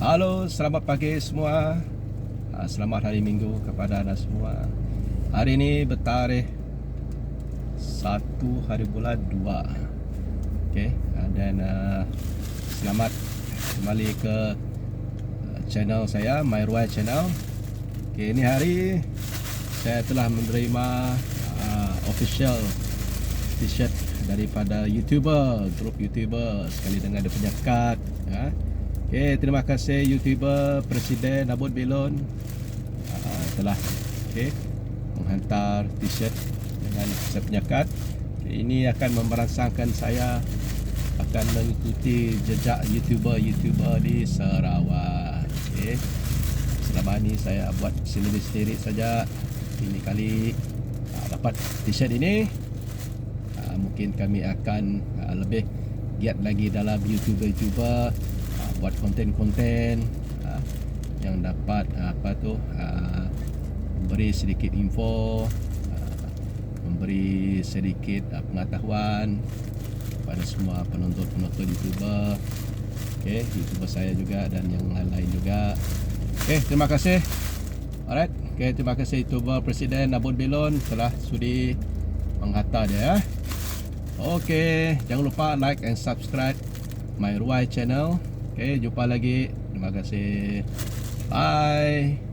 Halo, selamat pagi semua. Ah, Selamat hari Minggu kepada anda semua. Hari ini bertarikh 1 hari bulan 2. Okey, ah, dan uh, selamat kembali ke uh, channel saya, My Ruai Channel. Okey, ini hari saya telah menerima uh, official t-shirt daripada YouTuber, grup YouTuber sekali dengan dia punya kad. Ha? Okay, terima kasih YouTuber Presiden Abud Belon uh, telah okay, menghantar t-shirt dengan saya punya kad. Okay, ini akan memerangsangkan saya akan mengikuti jejak YouTuber-YouTuber di Sarawak. Okay. Selama ini saya buat sendiri-sendiri saja. Ini kali uh, dapat t-shirt ini uh, mungkin kami akan uh, lebih giat lagi dalam YouTuber-YouTuber buat konten-konten uh, yang dapat uh, apa tu uh, memberi sedikit info uh, memberi sedikit uh, pengetahuan kepada semua penonton-penonton YouTuber Okay, YouTuber saya juga dan yang lain-lain juga Okay, terima kasih Alright, okay, terima kasih YouTuber Presiden Nabun Belon telah sudi menghantar dia ya. Okey, jangan lupa like and subscribe my Ruai channel. Okey, jumpa lagi. Terima kasih. Bye.